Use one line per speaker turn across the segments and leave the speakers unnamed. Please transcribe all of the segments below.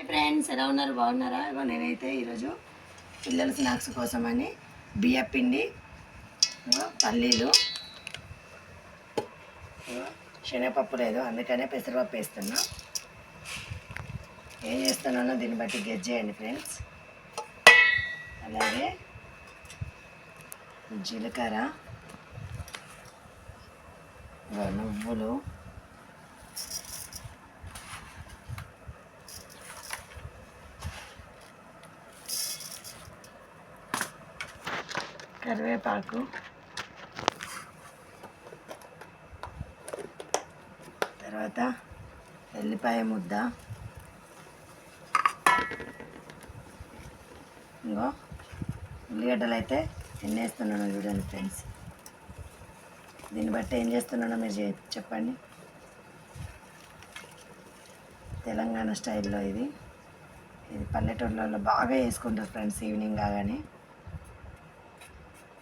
Hi friends ఎలా ఉన్నారు? బాగున్నారా? ఇగో నేనైతే ఈరోజు పిల్లల స్నాక్స్ కోసమని బియ్య పిండి పల్లీలు శనగపప్పు లేదు అందుకనే పెసరపప్పు వేస్తున్నా. ఏం చేస్తున్నానో దీన్ని బట్టి గెజ్ చేయండి ఫ్రెండ్స్. అలాగే జీలకర్ర నువ్వులు కరివేపాకు. తర్వాత ఎల్లిపాయ ముద్ద. ఇంకో ఉల్లిగడ్డలు అయితే ఎన్ని చూడండి ఫ్రెండ్స్. దీన్ని బట్టి ఏం చేస్తున్నానో మీరు చెప్పండి. తెలంగాణ స్టైల్లో ఇది. ఇది పల్లెటూర్లలో బాగా వేసుకుంటారు ఫ్రెండ్స్ ఈవినింగ్ కాగానే.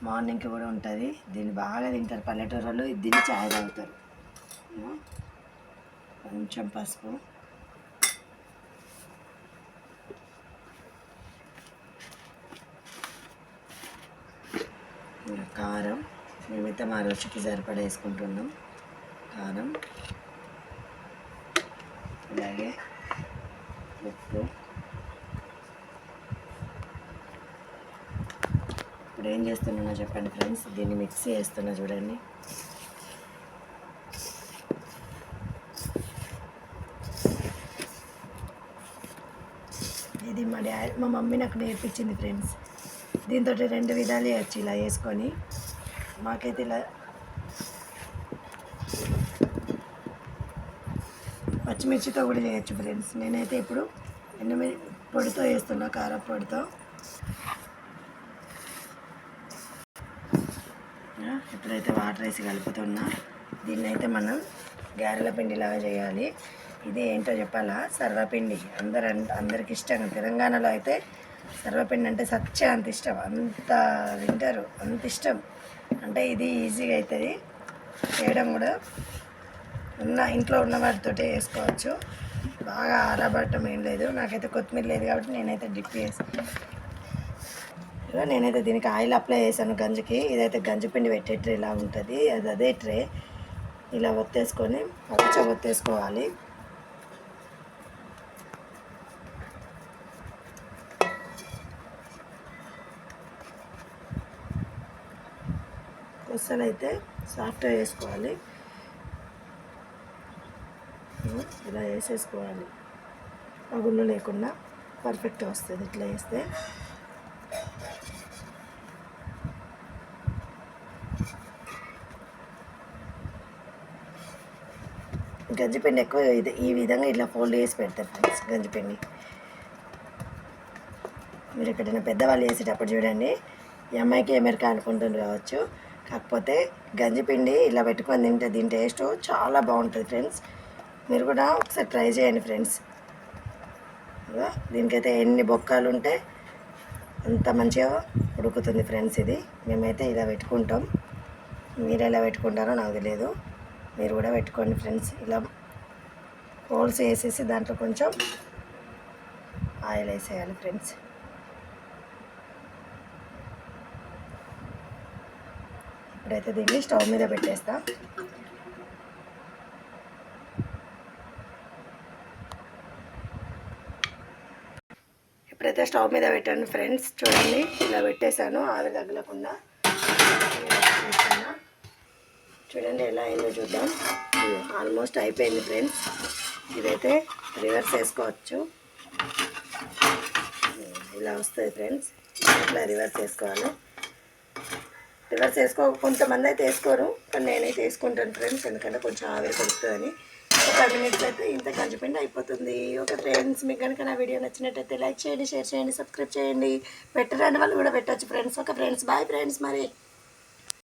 మార్నింగ్కి కూడా ఉంటుంది. దీన్ని బాగా తింటారు పల్లెటూరులో ఇది దీన్ని ఛాయ్ తాగుతారు. కొంచెం పసుపు. కారం. మేమైతే మా రుచికి సరిపడా వేసుకుంటున్నాం. కారం. అలాగే ఉప్పు. ఏం చేస్తున్నానో చెప్పండి ఫ్రెండ్స్. దీన్ని మిక్సీ చేస్తున్నా చూడండి. ఇది మా డాడీ మా మమ్మీ నాకు నేర్పించింది ఫ్రెండ్స్. దీంతో రెండు విధాలు చేయొచ్చు ఇలా వేసుకొని. మాకైతే ఇలా పచ్చిమిర్చితో కూడా చేయొచ్చు ఫ్రెండ్స్. నేనైతే ఇప్పుడు ఎండుమిర్చి పొడితో వేస్తున్నా కారం పొడితో ఆ, ఇప్పుడైతే వాటర్ వేసి కలుపుతున్నా దీన్ని అయితే మనం గారెల పిండిలాగా చేయాలి. ఇది ఏంటో చెప్పాలా? సర్వపిండి. అందరు అన్- అందరికి ఇష్టం. తెలంగాణలో అయితే సర్వపిండి అంటే సత్య అంత ఇష్టం. అంత తింటారు అంత ఇష్టం. అంటే ఇది ఈజీగా అవుతుంది చేయడం కూడా ఉన్న ఇంట్లో ఉన్న వాటితోటే వేసుకోవచ్చు. బాగా ఆరబడటం ఏం లేదు. నాకైతే కొత్తిమీర లేదు కాబట్టి నేనైతే డిప్ చేసి ఇదిగో నేనైతే దీనికి ఆయిల్ అప్లై చేశాను గంజికి. ఇదైతే గంజి పిండి పెట్టే ట్రే ఇలా ఉంటుంది. అది అదే ట్రే. ఇలా ఒత్తేసుకొని పచ్చ ఒత్తేసుకోవాలి. కొసలు అయితే సాఫ్ట్గా వేసుకోవాలి. ఇలా వేసేసుకోవాలి. పగుళ్ళు లేకుండా పర్ఫెక్ట్గా వస్తుంది ఇట్లా వేస్తే. గంజిపిండి ఎక్కువ ఇది ఈ విధంగా ఇట్లా ఫోల్డ్ చేసి పెడతారు ఫ్రెండ్స్ గంజిపిండి మీరు ఎక్కడైనా పెద్దవాళ్ళు వేసేటప్పుడు చూడండి ఈ అమ్మాయికి అమెరికా అనుకుంటుండ్రు కావచ్చు. కాకపోతే గంజిపిండి ఇలా పెట్టుకొని తింటే దీని టేస్ట్ చాలా బాగుంటుంది ఫ్రెండ్స్ మీరు కూడా ఒకసారి ట్రై చేయండి ఫ్రెండ్స్ దీనికైతే ఎన్ని బొక్కలు ఉంటే అంత మంచిగా ఉడుకుతుంది ఫ్రెండ్స్ ఇది. మేమైతే ఇలా పెట్టుకుంటాం. మీరు ఎలా పెట్టుకుంటారో నాకు తెలియదు. మీరు కూడా పెట్టుకోండి ఫ్రెండ్స్. ఇలా హోల్స్ వేసేసి దాంట్లో కొంచెం ఆయిల్ వేసేయాలి ఫ్రెండ్స్. ఇప్పుడైతే దీన్ని స్టవ్ మీద పెట్టేస్తా. ఇప్పుడైతే స్టవ్ మీద పెట్టాను ఫ్రెండ్స్. చూడండి ఇలా పెట్టేశాను. ఆవిరి తగలకుండా. చూడండి ఎలా అయిందో చూద్దాం. ఆల్మోస్ట్ అయిపోయింది ఫ్రెండ్స్. ఇదైతే రివర్స్ వేసుకోవచ్చు. ఇలా వస్తుంది ఫ్రెండ్స్. ఇట్లా రివర్స్ వేసుకోవాలి. రివర్స్ వేసుకో కొంతమంది అయితే వేసుకోరు కానీ నేనైతే వేసుకుంటాను ఫ్రెండ్స్ ఎందుకంటే కొంచెం ఆవిరి కొడుతుందని. ఒక ఫైవ్ మినిట్స్ అయితే ఇంత గంజిపిండి అయిపోతుంది. ఓకే ఫ్రెండ్స్ మీకు కనుక నా వీడియో నచ్చినట్టయితే లైక్ చేయండి షేర్ చేయండి సబ్స్క్రైబ్ చేయండి. పెట్టరాని వాళ్ళు కూడా పెట్టచ్చు friends. Okay friends bye friends మరి.